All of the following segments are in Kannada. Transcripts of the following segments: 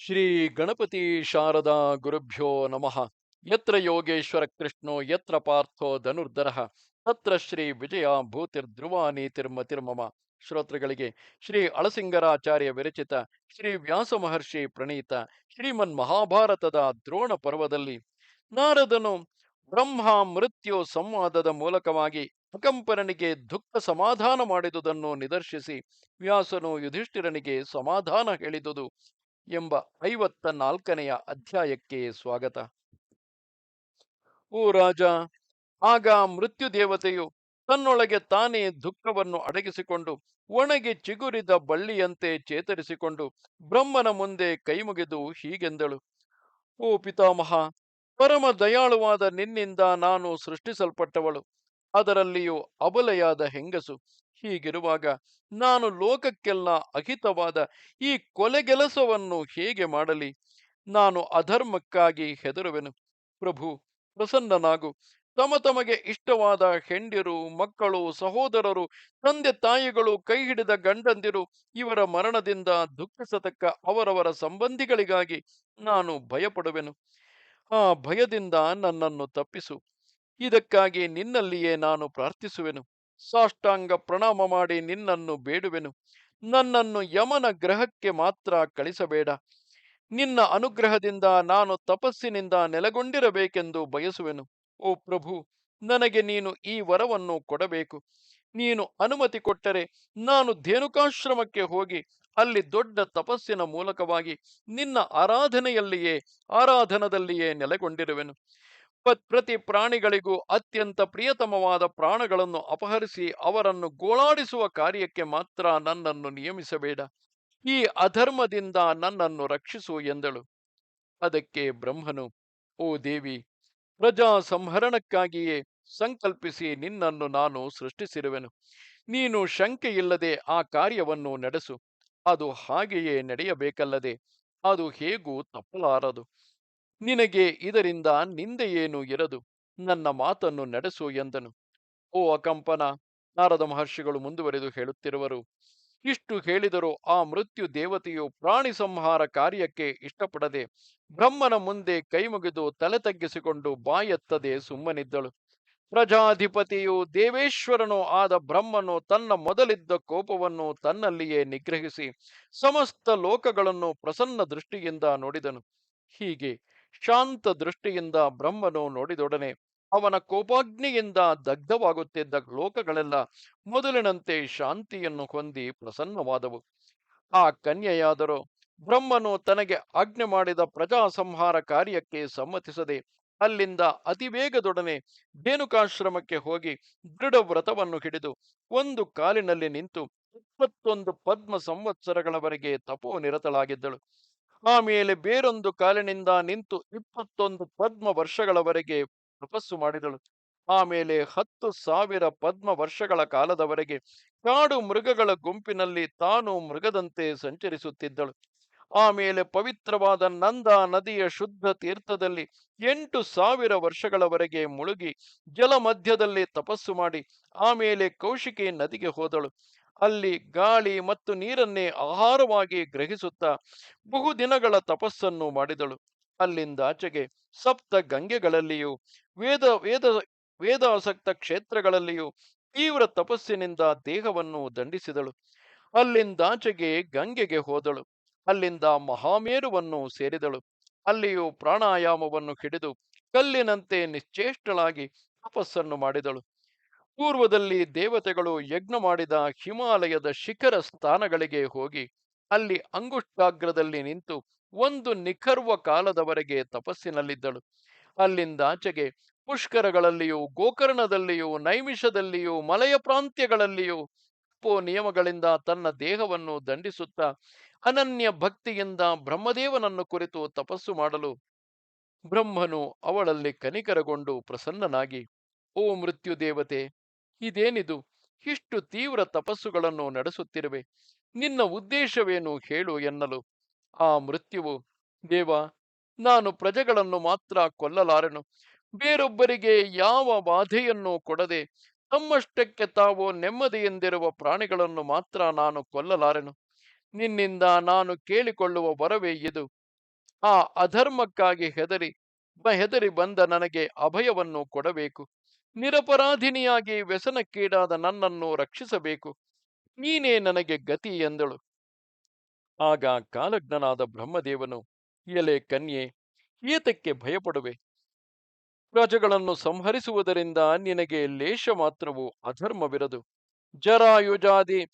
ಶ್ರೀ ಗಣಪತಿ ಶಾರದಾ ಗುರುಭ್ಯೋ ನಮಃ. ಯತ್ರ ಯೋಗೇಶ್ವರ ಕೃಷ್ಣೋ, ಯತ್ರ ಪಾರ್ಥೋ ಧನುರ್ಧರ, ತತ್ರ ಶ್ರೀ ವಿಜಯ ಭೂತಿರ್ಧ್ರುವ ನೀತಿರ್ಮತಿರ್ಮಮ ಶ್ರೋತೃಗಳಿಗೆ ಶ್ರೀ ಅಳಸಿಂಗರಾಚಾರ್ಯ ವಿರಚಿತ ಶ್ರೀ ವ್ಯಾಸ ಮಹರ್ಷಿ ಪ್ರಣೀತ ಶ್ರೀಮನ್ ಮಹಾಭಾರತದ ದ್ರೋಣ ಪರ್ವದಲ್ಲಿ ನಾರದನು ಬ್ರಹ್ಮ ಮೃತ್ಯು ಸಂವಾದದ ಮೂಲಕವಾಗಿ ಅಕಂಪನಿಗೆ ದುಃಖ ಸಮಾಧಾನ ಮಾಡಿದುದನ್ನು ನಿದರ್ಶಿಸಿ ವ್ಯಾಸನು ಯುಧಿಷ್ಠಿರನಿಗೆ ಸಮಾಧಾನ ಹೇಳಿದುದು. ಎಂಬ ಐವತ್ತ ನಾಲ್ಕನೆಯ ಅಧ್ಯಾಯಕ್ಕೆ ಸ್ವಾಗತ. ಓ ರಾಜ, ಆಗ ಮೃತ್ಯು ದೇವತೆಯು ತನ್ನೊಳಗೆ ತಾನೇ ದುಃಖವನ್ನು ಅಡಗಿಸಿಕೊಂಡು ಒಣಗಿ ಚಿಗುರಿದ ಬಳ್ಳಿಯಂತೆ ಚೇತರಿಸಿಕೊಂಡು ಬ್ರಹ್ಮನ ಮುಂದೆ ಕೈಮುಗಿದು ಹೀಗೆಂದಳು. ಓ ಪಿತಾಮಹ, ಪರಮ ದಯಾಳುವಾದ ನಿನ್ನಿಂದ ನಾನು ಸೃಷ್ಟಿಸಲ್ಪಟ್ಟವಳು. ಅದರಲ್ಲಿಯೂ ಅಬಲೆಯಾದ ಹೆಂಗಸು ಹೀಗಿರುವಾಗ ನಾನು ಲೋಕಕ್ಕೆಲ್ಲ ಅಹಿತವಾದ ಈ ಕೊಲೆಗೆಲಸವನ್ನು ಹೇಗೆ ಮಾಡಲಿ? ನಾನು ಅಧರ್ಮಕ್ಕಾಗಿ ಹೆದರುವೆನು. ಪ್ರಭು, ಪ್ರಸನ್ನನಾಗು. ತಮ ತಮಗೆ ಇಷ್ಟವಾದ ಹೆಂಡಿರು ಮಕ್ಕಳು, ಸಹೋದರರು, ತಂದೆ ತಾಯಿಗಳು ಕೈ ಹಿಡಿದ ಗಂಡಂದಿರು, ಇವರ ಮರಣದಿಂದ ದುಃಖಿಸತಕ್ಕ ಅವರವರ ಸಂಬಂಧಿಗಳಿಗಾಗಿ ನಾನು ಭಯಪಡುವೆನು. ಆ ಭಯದಿಂದ ನನ್ನನ್ನು ತಪ್ಪಿಸು. ಇದಕ್ಕಾಗಿ ನಿನ್ನಲ್ಲಿಯೇ ನಾನು ಪ್ರಾರ್ಥಿಸುವೆನು. ಸಾಷ್ಟಾಂಗ ಪ್ರಣಾಮ ಮಾಡಿ ನಿನ್ನನ್ನು ಬೇಡುವೆನು. ನನ್ನನ್ನು ಯಮನ ಗ್ರಹಕ್ಕೆ ಮಾತ್ರ ಕಳಿಸಬೇಡ. ನಿನ್ನ ಅನುಗ್ರಹದಿಂದ ನಾನು ತಪಸ್ಸಿನಿಂದ ನೆಲೆಗೊಂಡಿರಬೇಕೆಂದು ಬಯಸುವೆನು. ಓ ಪ್ರಭು, ನನಗೆ ನೀನು ಈ ವರವನ್ನು ಕೊಡಬೇಕು. ನೀನು ಅನುಮತಿ ಕೊಟ್ಟರೆ ನಾನು ಧೇನುಕಾಶ್ರಮಕ್ಕೆ ಹೋಗಿ ಅಲ್ಲಿ ದೊಡ್ಡ ತಪಸ್ಸಿನ ಮೂಲಕವಾಗಿ ನಿನ್ನ ಆರಾಧನೆಯಲ್ಲಿಯೇ, ಆರಾಧನದಲ್ಲಿಯೇ ನೆಲೆಗೊಂಡಿರುವೆನು. ಪ್ರತಿ ಪ್ರಾಣಿಗಳಿಗೂ ಅತ್ಯಂತ ಪ್ರಿಯತಮವಾದ ಪ್ರಾಣಗಳನ್ನು ಅಪಹರಿಸಿ ಅವರನ್ನು ಗೋಳಾಡಿಸುವ ಕಾರ್ಯಕ್ಕೆ ಮಾತ್ರ ನನ್ನನ್ನು ನಿಯಮಿಸಬೇಡ. ಈ ಅಧರ್ಮದಿಂದ ನನ್ನನ್ನು ರಕ್ಷಿಸು ಎಂದಳು. ಅದಕ್ಕೆ ಬ್ರಹ್ಮನು, ಓ ದೇವಿ, ಪ್ರಜಾ ಸಂಹರಣಕ್ಕಾಗಿಯೇ ಸಂಕಲ್ಪಿಸಿ ನಿನ್ನನ್ನು ನಾನು ಸೃಷ್ಟಿಸಿರುವೆನು. ನೀನು ಶಂಕೆಯಿಲ್ಲದೆ ಆ ಕಾರ್ಯವನ್ನು ನಡೆಸು. ಅದು ಹಾಗೆಯೇ ನಡೆಯಬೇಕಲ್ಲದೆ, ಅದು ಹೇಗೂ ತಪ್ಪಲಾರದು. ನಿನಗೆ ಇದರಿಂದ ನಿಂದೆಯೇನು ಇರದು? ನನ್ನ ಮಾತನ್ನು ನಡೆಸು ಎಂದನು. ಓ ಅಕಂಪನ, ನಾರದ ಮಹರ್ಷಿಗಳು ಮುಂದುವರೆದು ಹೇಳುತ್ತಿರುವರು, ಇಷ್ಟು ಹೇಳಿದರೂ ಆ ಮೃತ್ಯು ದೇವತೆಯು ಪ್ರಾಣಿ ಸಂಹಾರ ಕಾರ್ಯಕ್ಕೆ ಇಷ್ಟಪಡದೆ ಬ್ರಹ್ಮನ ಮುಂದೆ ಕೈಮುಗಿದು ತಲೆ ತಗ್ಗಿಸಿಕೊಂಡು ಬಾಯೆತ್ತದೆ ಸುಮ್ಮನಿದ್ದಳು. ಪ್ರಜಾಧಿಪತಿಯು ದೇವೇಶ್ವರನು ಆದ ಬ್ರಹ್ಮನು ತನ್ನ ಮೊದಲಿದ್ದ ಕೋಪವನ್ನು ತನ್ನಲ್ಲಿಯೇ ನಿಗ್ರಹಿಸಿ ಸಮಸ್ತ ಲೋಕಗಳನ್ನು ಪ್ರಸನ್ನ ದೃಷ್ಟಿಯಿಂದ ನೋಡಿದನು. ಹೀಗೆ ಶಾಂತ ದೃಷ್ಟಿಯಿಂದ ಬ್ರಹ್ಮನು ನೋಡಿದೊಡನೆ ಅವನ ಕೋಪಾಗ್ನಿಯಿಂದ ದಗ್ಧವಾಗುತ್ತಿದ್ದ ಲೋಕಗಳೆಲ್ಲ ಮೊದಲಿನಂತೆ ಶಾಂತಿಯನ್ನು ಹೊಂದಿ ಪ್ರಸನ್ನವಾದವು. ಆ ಕನ್ಯೆಯಾದರೂ ಬ್ರಹ್ಮನು ತನಗೆ ಆಜ್ಞೆ ಮಾಡಿದ ಪ್ರಜಾ ಸಂಹಾರ ಕಾರ್ಯಕ್ಕೆ ಸಮ್ಮತಿಸದೆ ಅಲ್ಲಿಂದ ಅತಿವೇಗದೊಡನೆ ಧೇನುಕಾಶ್ರಮಕ್ಕೆ ಹೋಗಿ ದೃಢ ವ್ರತವನ್ನು ಹಿಡಿದು ಒಂದು ಕಾಲಿನಲ್ಲಿ ನಿಂತು ಇಪ್ಪತ್ತೊಂದು ಪದ್ಮ ಸಂವತ್ಸರಗಳವರೆಗೆ ತಪೋ ನಿರತಳಾಗಿದ್ದಳು ಆಮೇಲೆ ಬೇರೊಂದು ಕಾಲಿನಿಂದ ನಿಂತು ಇಪ್ಪತ್ತೊಂದು ಪದ್ಮ ವರ್ಷಗಳವರೆಗೆ ತಪಸ್ಸು ಮಾಡಿದಳು. ಆಮೇಲೆ ಹತ್ತು ಸಾವಿರ ಪದ್ಮ ವರ್ಷಗಳ ಕಾಲದವರೆಗೆ ಕಾಡು ಮೃಗಗಳ ಗುಂಪಿನಲ್ಲಿ ತಾನು ಮೃಗದಂತೆ ಸಂಚರಿಸುತ್ತಿದ್ದಳು. ಆಮೇಲೆ ಪವಿತ್ರವಾದ ನಂದ ನದಿಯ ಶುದ್ಧ ತೀರ್ಥದಲ್ಲಿ ಎಂಟು ಸಾವಿರ ವರ್ಷಗಳವರೆಗೆ ಮುಳುಗಿ ಜಲ ಮಧ್ಯದಲ್ಲಿ ತಪಸ್ಸು ಮಾಡಿ ಆಮೇಲೆ ಕೌಶಿಕಿ ನದಿಗೆ ಹೋದಳು. ಅಲ್ಲಿ ಗಾಳಿ ಮತ್ತು ನೀರನ್ನೇ ಆಹಾರವಾಗಿ ಗ್ರಹಿಸುತ್ತಾ ಬಹುದಿನಗಳ ತಪಸ್ಸನ್ನು ಮಾಡಿದಳು. ಅಲ್ಲಿಂದಾಚೆಗೆ ಸಪ್ತ ಗಂಗೆಗಳಲ್ಲಿಯೂ, ವೇದ ವೇದ, ವೇದಾಸಕ್ತ ಕ್ಷೇತ್ರಗಳಲ್ಲಿಯೂ ತೀವ್ರ ತಪಸ್ಸಿನಿಂದ ದೇಹವನ್ನು ದಂಡಿಸಿದಳು. ಅಲ್ಲಿಂದಾಚೆಗೆ ಗಂಗೆಗೆ ಹೋದಳು. ಅಲ್ಲಿಂದ ಮಹಾಮೇರುವನ್ನು ಸೇರಿದಳು. ಅಲ್ಲಿಯೂ ಪ್ರಾಣಾಯಾಮವನ್ನು ಹಿಡಿದು ಕಲ್ಲಿನಂತೆ ನಿಶ್ಚೇಷ್ಟಳಾಗಿ ತಪಸ್ಸನ್ನು ಮಾಡಿದಳು. ಪೂರ್ವದಲ್ಲಿ ದೇವತೆಗಳು ಯಜ್ಞ ಮಾಡಿದ ಹಿಮಾಲಯದ ಶಿಖರ ಸ್ಥಾನಗಳಿಗೆ ಹೋಗಿ ಅಲ್ಲಿ ಅಂಗುಷ್ಟಾಗ್ರದಲ್ಲಿ ನಿಂತು ಒಂದು ನಿಖರ್ವ ಕಾಲದವರೆಗೆ ತಪಸ್ಸಿನಲ್ಲಿದ್ದಳು. ಅಲ್ಲಿಂದಾಚೆಗೆ ಪುಷ್ಕರಗಳಲ್ಲಿಯೂ, ಗೋಕರ್ಣದಲ್ಲಿಯೂ, ನೈಮಿಷದಲ್ಲಿಯೂ, ಮಲಯ ಪ್ರಾಂತ್ಯಗಳಲ್ಲಿಯೂ ಪೋ ನಿಯಮಗಳಿಂದ ತನ್ನ ದೇಹವನ್ನು ದಂಡಿಸುತ್ತಾ ಅನನ್ಯ ಭಕ್ತಿಯಿಂದ ಬ್ರಹ್ಮದೇವನನ್ನು ಕುರಿತು ತಪಸ್ಸು ಮಾಡಲು ಬ್ರಹ್ಮನು ಅವಳಲ್ಲಿ ಕನಿಕರಗೊಂಡು ಪ್ರಸನ್ನನಾಗಿ, ಓ ಮೃತ್ಯು ದೇವತೆ ಇದೇನಿದು? ಇಷ್ಟು ತೀವ್ರ ತಪಸ್ಸುಗಳನ್ನು ನಡೆಸುತ್ತಿರುವೆ. ನಿನ್ನ ಉದ್ದೇಶವೇನು ಹೇಳು ಎನ್ನಲು. ಆ ಮೃತ್ಯುವು, ದೇವ, ನಾನು ಪ್ರಜೆಗಳನ್ನು ಮಾತ್ರ ಕೊಲ್ಲಲಾರೆನು. ಬೇರೊಬ್ಬರಿಗೆ ಯಾವ ಬಾಧೆಯನ್ನು ಕೊಡದೆ ತಮ್ಮಷ್ಟಕ್ಕೆ ತಾವು ನೆಮ್ಮದಿಯಿಂದಿರುವ ಪ್ರಾಣಿಗಳನ್ನು ಮಾತ್ರ ನಾನು ಕೊಲ್ಲಲಾರೆನು. ನಿನ್ನಿಂದ ನಾನು ಕೇಳಿಕೊಳ್ಳುವ ವರವೇ ಇದು. ಆ ಅಧರ್ಮಕ್ಕಾಗಿ ಹೆದರಿ ಹೆದರಿ ಬಂದ ನನಗೆ ಅಭಯವನ್ನು ಕೊಡಬೇಕು. ನಿರಪರಾಧಿನಿಯಾಗಿ ವ್ಯಸನಕ್ಕೀಡಾದ ನನ್ನನ್ನು ರಕ್ಷಿಸಬೇಕು. ನೀನೇ ನನಗೆ ಗತಿ ಎಂದಳು. ಆಗ ಕಾಲಜ್ಞನಾದ ಬ್ರಹ್ಮದೇವನು, ಎಲೆ ಕನ್ಯೆ, ಏತಕ್ಕೆ ಭಯಪಡುವೆ? ಪ್ರಜೆಗಳನ್ನು ಸಂಹರಿಸುವುದರಿಂದ ನಿನಗೆ ಲೇಷ ಮಾತ್ರವು ಅಧರ್ಮವಿರದು. ಜರಾಯುಜಾದಿ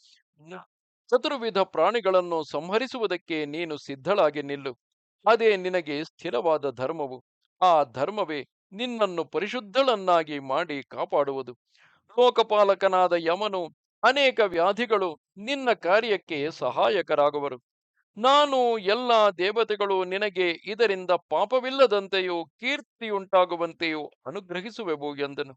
ಚತುರ್ವಿಧ ಪ್ರಾಣಿಗಳನ್ನು ಸಂಹರಿಸುವುದಕ್ಕೆ ನೀನು ಸಿದ್ಧಳಾಗಿ ನಿಲ್ಲು. ಅದೇ ನಿನಗೆ ಸ್ಥಿರವಾದ ಧರ್ಮವು. ಆ ಧರ್ಮವೇ ನಿನ್ನನ್ನು ಪರಿಶುದ್ಧಳನ್ನಾಗಿ ಮಾಡಿ ಕಾಪಾಡುವುದು. ಲೋಕಪಾಲಕನಾದ ಯಮನು ಅನೇಕ ವ್ಯಾಧಿಗಳು ನಿನ್ನ ಕಾರ್ಯಕ್ಕೆ ಸಹಾಯಕರಾಗುವರು. ನಾನು ಎಲ್ಲ ದೇವತೆಗಳು ನಿನಗೆ ಇದರಿಂದ ಪಾಪವಿಲ್ಲದಂತೆಯೂ ಕೀರ್ತಿಯುಂಟಾಗುವಂತೆಯೂ ಅನುಗ್ರಹಿಸುವೆವು ಎಂದನು.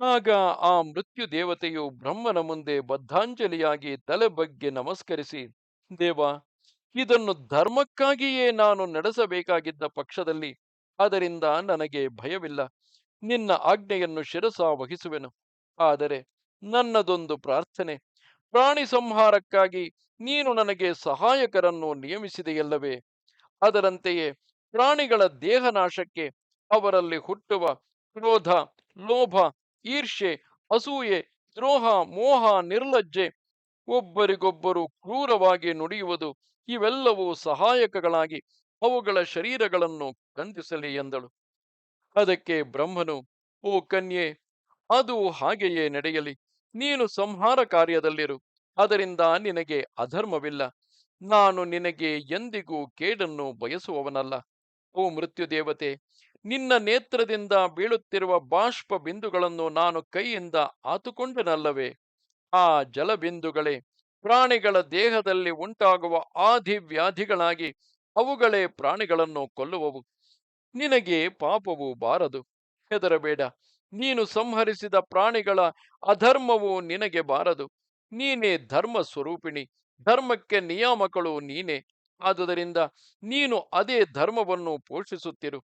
ಆಗ ಆ ಮೃತ್ಯು ದೇವತೆಯು ಬ್ರಹ್ಮನ ಮುಂದೆ ಬದ್ಧಾಂಜಲಿಯಾಗಿ ತಲೆ ಬಗ್ಗೆ ನಮಸ್ಕರಿಸಿ, ದೇವ, ಇದನ್ನು ಧರ್ಮಕ್ಕಾಗಿಯೇ ನಾನು ನಡೆಸಬೇಕಾಗಿದ್ದ ಪಕ್ಷದಲ್ಲಿ ಅದರಿಂದ ನನಗೆ ಭಯವಿಲ್ಲ. ನಿನ್ನ ಆಜ್ಞೆಯನ್ನು ಶಿರಸ ವಹಿಸುವೆನು. ಆದರೆ ನನ್ನದೊಂದು ಪ್ರಾರ್ಥನೆ, ಪ್ರಾಣಿ ಸಂಹಾರಕ್ಕಾಗಿ ನೀನು ನನಗೆ ಸಹಾಯಕರನ್ನು ನಿಯಮಿಸಿದೆಯಲ್ಲವೇ? ಅದರಂತೆಯೇ ಪ್ರಾಣಿಗಳ ದೇಹನಾಶಕ್ಕೆ ಅವರಲ್ಲಿ ಹುಟ್ಟುವ ಕ್ರೋಧ, ಲೋಭ ಈರ್ಷೆ ಅಸೂಯೆ, ದ್ರೋಹ, ಮೋಹ, ನಿರ್ಲಜ್ಜೆ, ಒಬ್ಬರಿಗೊಬ್ಬರು ಕ್ರೂರವಾಗಿ ನುಡಿಯುವುದು, ಇವೆಲ್ಲವೂ ಸಹಾಯಕಗಳಾಗಿ ಅವುಗಳ ಶರೀರಗಳನ್ನು ಕಂದಿಸಲಿ ಎಂದಳು. ಅದಕ್ಕೆ ಬ್ರಹ್ಮನು, ಓ ಕನ್ಯೆ, ಅದು ಹಾಗೆಯೇ ನಡೆಯಲಿ. ನೀನು ಸಂಹಾರ ಕಾರ್ಯದಲ್ಲಿರು. ಅದರಿಂದ ನಿನಗೆ ಅಧರ್ಮವಿಲ್ಲ. ನಾನು ನಿನಗೆ ಎಂದಿಗೂ ಕೇಡನ್ನು ಬಯಸುವವನಲ್ಲ. ಓ ಮೃತ್ಯುದೇವತೆ, ನಿನ್ನ ನೇತ್ರದಿಂದ ಬೀಳುತ್ತಿರುವ ಬಾಷ್ಪ ಬಿಂದುಗಳನ್ನು ನಾನು ಕೈಯಿಂದ ಆತುಕೊಂಡನಲ್ಲವೇ? ಆ ಜಲಬಿಂದುಗಳೇ ಪ್ರಾಣಿಗಳ ದೇಹದಲ್ಲಿ ಉಂಟಾಗುವ ಆದಿ ವ್ಯಾಧಿಗಳಾಗಿ ಅವುಗಳೇ ಪ್ರಾಣಿಗಳನ್ನು ಕೊಲ್ಲುವವು. ನಿನಗೆ ಪಾಪವು ಬಾರದು. ಹೆದರಬೇಡ. ನೀನು ಸಂಹರಿಸಿದ ಪ್ರಾಣಿಗಳ ಅಧರ್ಮವು ನಿನಗೆ ಬಾರದು. ನೀನೇ ಧರ್ಮ ಸ್ವರೂಪಿಣಿ ಧರ್ಮಕ್ಕೆ ನಿಯಾಮಕಳು ನೀನೇ. ಆದುದರಿಂದ ನೀನು ಅದೇ ಧರ್ಮವನ್ನು ಪೋಷಿಸುತ್ತಿರು.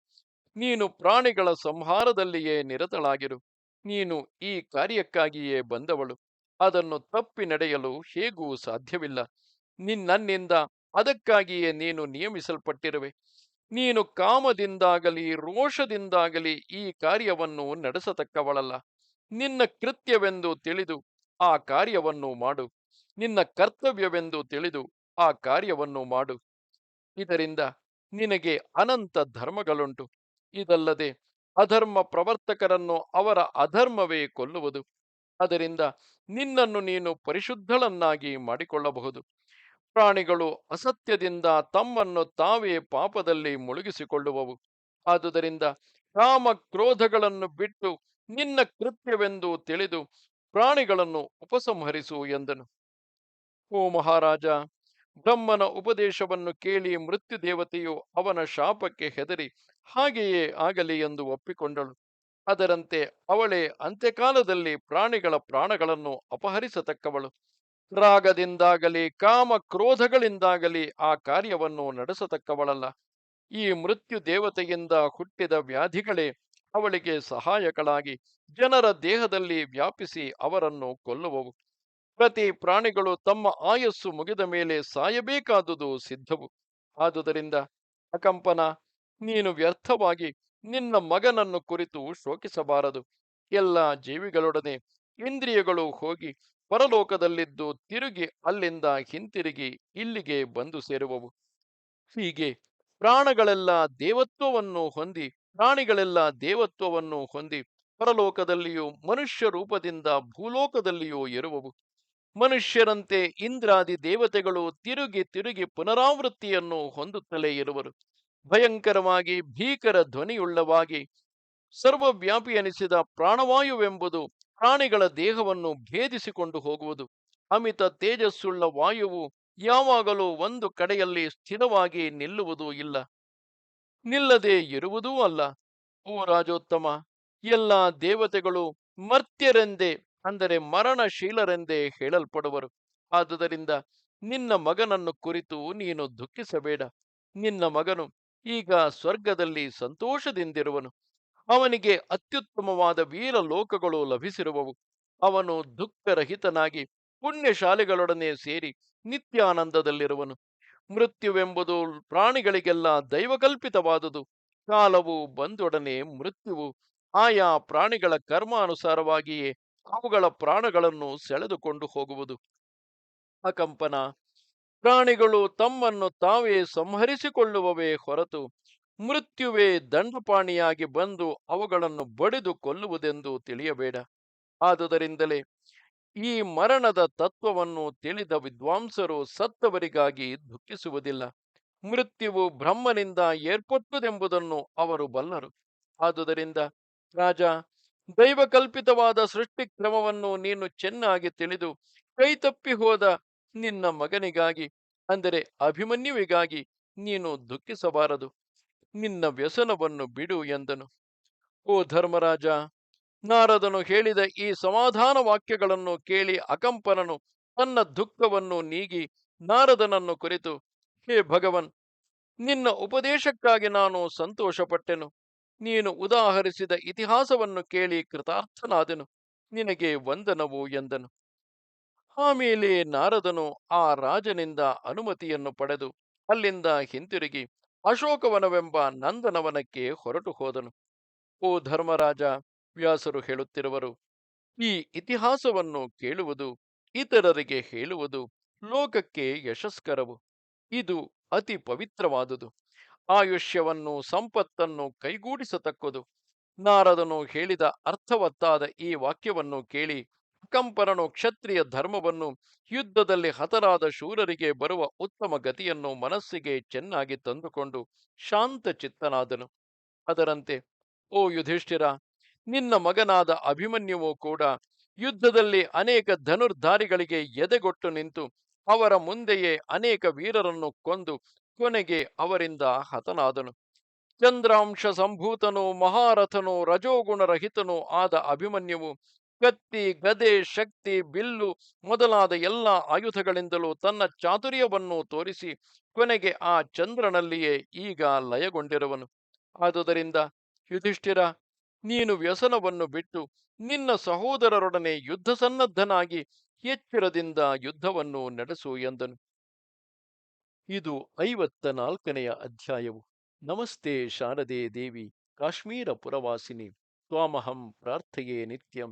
ನೀನು ಪ್ರಾಣಿಗಳ ಸಂಹಾರದಲ್ಲಿಯೇ ನಿರತಳಾಗಿರು. ನೀನು ಈ ಕಾರ್ಯಕ್ಕಾಗಿಯೇ ಬಂದವಳು. ಅದನ್ನು ತಪ್ಪಿ ನಡೆಯಲು ಹೇಗೂ ಸಾಧ್ಯವಿಲ್ಲ. ನಿನ್ನನ್ನಿಂದ ಅದಕ್ಕಾಗಿಯೇ ನೀನು ನಿಯಮಿಸಲ್ಪಟ್ಟಿರುವೆ. ನೀನು ಕಾಮದಿಂದಾಗಲಿ, ರೋಷದಿಂದಾಗಲಿ ಈ ಕಾರ್ಯವನ್ನು ನಡೆಸತಕ್ಕವಳಲ್ಲ. ನಿನ್ನ ಕೃತ್ಯವೆಂದು ತಿಳಿದು ಆ ಕಾರ್ಯವನ್ನು ಮಾಡು. ನಿನ್ನ ಕರ್ತವ್ಯವೆಂದು ತಿಳಿದು ಆ ಕಾರ್ಯವನ್ನು ಮಾಡು. ಇದರಿಂದ ನಿನಗೆ ಅನಂತ ಧರ್ಮಗಳುಂಟು. ಇದಲ್ಲದೆ ಅಧರ್ಮ ಪ್ರವರ್ತಕರನ್ನು ಅವರ ಅಧರ್ಮವೇ ಕೊಲ್ಲುವುದು. ಅದರಿಂದ ನಿನ್ನನ್ನು ನೀನು ಪರಿಶುದ್ಧಳನ್ನಾಗಿ ಮಾಡಿಕೊಳ್ಳಬಹುದು. ಪ್ರಾಣಿಗಳು ಅಸತ್ಯದಿಂದ ತಮ್ಮನ್ನು ತಾವೇ ಪಾಪದಲ್ಲಿ ಮುಳುಗಿಸಿಕೊಳ್ಳುವವು. ಆದುದರಿಂದ ಕಾಮ ಕ್ರೋಧಗಳನ್ನು ಬಿಟ್ಟು ನಿನ್ನ ಕೃತ್ಯವೆಂದು ತಿಳಿದು ಪ್ರಾಣಿಗಳನ್ನು ಉಪಸಂಹರಿಸು ಎಂದನು. ಓ ಮಹಾರಾಜ, ಬ್ರಹ್ಮನ ಉಪದೇಶವನ್ನು ಕೇಳಿ ಮೃತ್ಯು ದೇವತೆಯು ಅವನ ಶಾಪಕ್ಕೆ ಹೆದರಿ ಹಾಗೆಯೇ ಆಗಲಿ ಎಂದು ಒಪ್ಪಿಕೊಂಡಳು. ಅದರಂತೆ ಅವಳೇ ಅಂತ್ಯಕಾಲದಲ್ಲಿ ಪ್ರಾಣಿಗಳ ಪ್ರಾಣಗಳನ್ನು ಅಪಹರಿಸತಕ್ಕವಳು. ರಾಗದಿಂದಾಗಲಿ ಕಾಮ ಕ್ರೋಧಗಳಿಂದಾಗಲಿ ಆ ಕಾರ್ಯವನ್ನು ನಡೆಸತಕ್ಕವಳಲ್ಲ. ಈ ಮೃತ್ಯು ದೇವತೆಯಿಂದ ಹುಟ್ಟಿದ ವ್ಯಾಧಿಗಳೇ ಅವಳಿಗೆ ಸಹಾಯಕಳಾಗಿ ಜನರ ದೇಹದಲ್ಲಿ ವ್ಯಾಪಿಸಿ ಅವರನ್ನು ಕೊಲ್ಲುವವು. ಪ್ರತಿ ಪ್ರಾಣಿಗಳು ತಮ್ಮ ಆಯಸ್ಸು ಮುಗಿದ ಮೇಲೆ ಸಾಯಬೇಕಾದುದು ಸಿದ್ಧವು. ಆದುದರಿಂದ, ಅಕಂಪನ, ನೀನು ವ್ಯರ್ಥವಾಗಿ ನಿನ್ನ ಮಗನನ್ನು ಕುರಿತು ಶೋಕಿಸಬಾರದು. ಎಲ್ಲ ಜೀವಿಗಳೊಡನೆ ಇಂದ್ರಿಯಗಳು ಹೋಗಿ ಪರಲೋಕದಲ್ಲಿದ್ದು ತಿರುಗಿ ಅಲ್ಲಿಂದ ಹಿಂತಿರುಗಿ ಇಲ್ಲಿಗೆ ಬಂದು ಸೇರುವವು. ಹೀಗೆ ಪ್ರಾಣಗಳೆಲ್ಲ ದೇವತ್ವವನ್ನು ಹೊಂದಿ ಪ್ರಾಣಿಗಳೆಲ್ಲ ದೇವತ್ವವನ್ನು ಹೊಂದಿ ಪರಲೋಕದಲ್ಲಿಯೂ ಮನುಷ್ಯ ರೂಪದಿಂದ ಭೂಲೋಕದಲ್ಲಿಯೂ ಇರುವವು ಮನುಷ್ಯರಂತೆ ಇಂದ್ರಾದಿ ದೇವತೆಗಳು ತಿರುಗಿ ತಿರುಗಿ ಪುನರಾವೃತ್ತಿಯನ್ನು ಹೊಂದುತ್ತಲೇ ಇರುವರು. ಭಯಂಕರವಾಗಿ ಭೀಕರ ಧ್ವನಿಯುಳ್ಳವಾಗಿ ಸರ್ವವ್ಯಾಪಿ ಅನಿಸಿದ ಪ್ರಾಣವಾಯುವೆಂಬುದು ಪ್ರಾಣಿಗಳ ದೇಹವನ್ನು ಭೇದಿಸಿಕೊಂಡು ಹೋಗುವುದು. ಅಮಿತ ತೇಜಸ್ಸುಳ್ಳ ವಾಯುವು ಯಾವಾಗಲೂ ಒಂದು ಕಡೆಯಲ್ಲಿ ಸ್ಥಿರವಾಗಿ ನಿಲ್ಲುವುದೂ ಇಲ್ಲ. ನಿಲ್ಲದೆ ಇರುವುದೂ ಅಲ್ಲ. ಓ ರಾಜೋತ್ತಮ, ಎಲ್ಲ ದೇವತೆಗಳು ಮರ್ತ್ಯರೆಂದೇ ಅಂದರೆ ಮರಣಶೀಲರೆಂದೇ ಹೇಳಲ್ಪಡುವರು. ಆದುದರಿಂದ ನಿನ್ನ ಮಗನನ್ನು ಕುರಿತು ನೀನು ದುಃಖಿಸಬೇಡ. ನಿನ್ನ ಮಗನು ಈಗ ಸ್ವರ್ಗದಲ್ಲಿ ಸಂತೋಷದಿಂದಿರುವನು. ಅವನಿಗೆ ಅತ್ಯುತ್ತಮವಾದ ವೀರ ಲೋಕಗಳು ಲಭಿಸಿರುವವು. ಅವನು ದುಃಖರಹಿತನಾಗಿ ಪುಣ್ಯಶಾಲಿಗಳೊಡನೆ ಸೇರಿ ನಿತ್ಯಾನಂದದಲ್ಲಿರುವನು. ಮೃತ್ಯುವೆಂಬುದು ಪ್ರಾಣಿಗಳಿಗೆಲ್ಲ ದೈವಕಲ್ಪಿತವಾದುದು. ಕಾಲವು ಬಂದೊಡನೆ ಮೃತ್ಯುವು ಆಯಾ ಪ್ರಾಣಿಗಳ ಕರ್ಮಾನುಸಾರವಾಗಿಯೇ ಅವುಗಳ ಪ್ರಾಣಗಳನ್ನು ಸೆಳೆದುಕೊಂಡು ಹೋಗುವುದು. ಅಕಂಪನ, ಪ್ರಾಣಿಗಳು ತಮ್ಮನ್ನು ತಾವೇ ಸಂಹರಿಸಿಕೊಳ್ಳುವವೇ ಹೊರತು ಮೃತ್ಯುವೇ ದಂಡಪಾಣಿಯಾಗಿ ಬಂದು ಅವುಗಳನ್ನು ಬಡಿದು ಕೊಲ್ಲುವುದೆಂದು ತಿಳಿಯಬೇಡ. ಆದುದರಿಂದಲೇ ಈ ಮರಣದ ತತ್ವವನ್ನು ತಿಳಿದ ವಿದ್ವಾಂಸರು ಸತ್ತವರಿಗಾಗಿ ದುಃಖಿಸುವುದಿಲ್ಲ. ಮೃತ್ಯುವು ಬ್ರಹ್ಮನಿಂದ ಏರ್ಪಟ್ಟುದೆಂಬುದನ್ನು ಅವರು ಬಲ್ಲರು. ಆದುದರಿಂದ ರಾಜ, ದೈವಕಲ್ಪಿತವಾದ ಸೃಷ್ಟಿ ಕ್ರಮವನ್ನು ನೀನು ಚೆನ್ನಾಗಿ ತಿಳಿದು ಕೈತಪ್ಪಿ ಹೋದ ನಿನ್ನ ಮಗನಿಗಾಗಿ, ಅಂದರೆ ಅಭಿಮನ್ಯುವಿಗಾಗಿ ನೀನು ದುಃಖಿಸಬಾರದು. ನಿನ್ನ ವ್ಯಸನವನ್ನು ಬಿಡು ಎಂದನು. ಓ ಧರ್ಮರಾಜ, ನಾರದನು ಹೇಳಿದ ಈ ಸಮಾಧಾನ ವಾಕ್ಯಗಳನ್ನು ಕೇಳಿ ಅಕಂಪನನು ತನ್ನ ದುಃಖವನ್ನು ನೀಗಿ ನಾರದನನ್ನು ಕುರಿತು, ಹೇ ಭಗವನ್, ನಿನ್ನ ಉಪದೇಶಕ್ಕಾಗಿ ನಾನು ಸಂತೋಷಪಟ್ಟೆನು. ನೀನು ಉದಾಹರಿಸಿದ ಇತಿಹಾಸವನ್ನು ಕೇಳಿ ಕೃತಾರ್ಥನಾದೆನು. ನಿನಗೆ ವಂದನವು ಎಂದನು. ಆಮೇಲೆ ನಾರದನು ಆ ರಾಜನಿಂದ ಅನುಮತಿಯನ್ನು ಪಡೆದು ಅಲ್ಲಿಂದ ಹಿಂತಿರುಗಿ ಅಶೋಕವನವೆಂಬ ನಂದನವನಕ್ಕೆ ಹೊರಟು ಹೋದನು. ಓ ಧರ್ಮರಾಜ, ವ್ಯಾಸರು ಹೇಳುತ್ತಿರುವರು, ಈ ಇತಿಹಾಸವನ್ನು ಕೇಳುವುದು, ಇತರರಿಗೆ ಹೇಳುವುದು ಲೋಕಕ್ಕೆ ಯಶಸ್ಕರವು. ಇದು ಅತಿ ಪವಿತ್ರವಾದುದು. ಆಯುಷ್ಯವನ್ನು, ಸಂಪತ್ತನ್ನು ಕೈಗೂಡಿಸತಕ್ಕದು. ನಾರದನು ಹೇಳಿದ ಅರ್ಥವತ್ತಾದ ಈ ವಾಕ್ಯವನ್ನು ಕೇಳಿ ಕಂಪನನು ಕ್ಷತ್ರಿಯ ಧರ್ಮವನ್ನು ಯುದ್ಧದಲ್ಲಿ ಹತರಾದ ಶೂರರಿಗೆ ಬರುವ ಉತ್ತಮ ಗತಿಯನ್ನು ಮನಸ್ಸಿಗೆ ಚೆನ್ನಾಗಿ ತಂದುಕೊಂಡು ಶಾಂತ ಚಿತ್ತನಾದನು. ಅದರಂತೆ, ಓ ಯುಧಿಷ್ಠಿರ, ನಿನ್ನ ಮಗನಾದ ಅಭಿಮನ್ಯುವು ಕೂಡ ಯುದ್ಧದಲ್ಲಿ ಅನೇಕ ಧನುರ್ಧಾರಿಗಳಿಗೆ ಎದೆಗೊಟ್ಟು ನಿಂತು ಅವರ ಮುಂದೆಯೇ ಅನೇಕ ವೀರರನ್ನು ಕೊಂದು ಕೊನೆಗೆ ಅವರಿಂದ ಹತನಾದನು. ಚಂದ್ರಾಂಶ ಸಂಭೂತನು, ಮಹಾರಥನು, ರಜೋಗುಣರಹಿತನೂ ಆದ ಅಭಿಮನ್ಯುವು ಕತ್ತಿ ಗದೆ, ಶಕ್ತಿ, ಬಿಲ್ಲು ಮೊದಲಾದ ಎಲ್ಲ ಆಯುಧಗಳಿಂದಲೂ ತನ್ನ ಚಾತುರ್ಯವನ್ನು ತೋರಿಸಿ ಕೊನೆಗೆ ಆ ಚಂದ್ರನಲ್ಲಿಯೇ ಈಗ ಲಯಗೊಂಡಿರುವನು. ಆದುದರಿಂದ ಯುಧಿಷ್ಠಿರ, ನೀನು ವ್ಯಸನವನ್ನು ಬಿಟ್ಟು ನಿನ್ನ ಸಹೋದರರೊಡನೆ ಯುದ್ಧ ಸನ್ನದ್ಧನಾಗಿ ಎಚ್ಚರದಿಂದ ಯುದ್ಧವನ್ನು ನಡೆಸು ಎಂದನು. ಇದು ಐವತ್ತ ನಾಲ್ಕನೆಯ ಅಧ್ಯಾಯವು. ನಮಸ್ತೆ ಶಾರದೆ ದೇವಿ, ಕಾಶ್ಮೀರ ಪುರವಾಸಿನಿ, ತ್ವಾಮಹಂ ಪ್ರಾರ್ಥೆಯೇ ನಿತ್ಯಂ.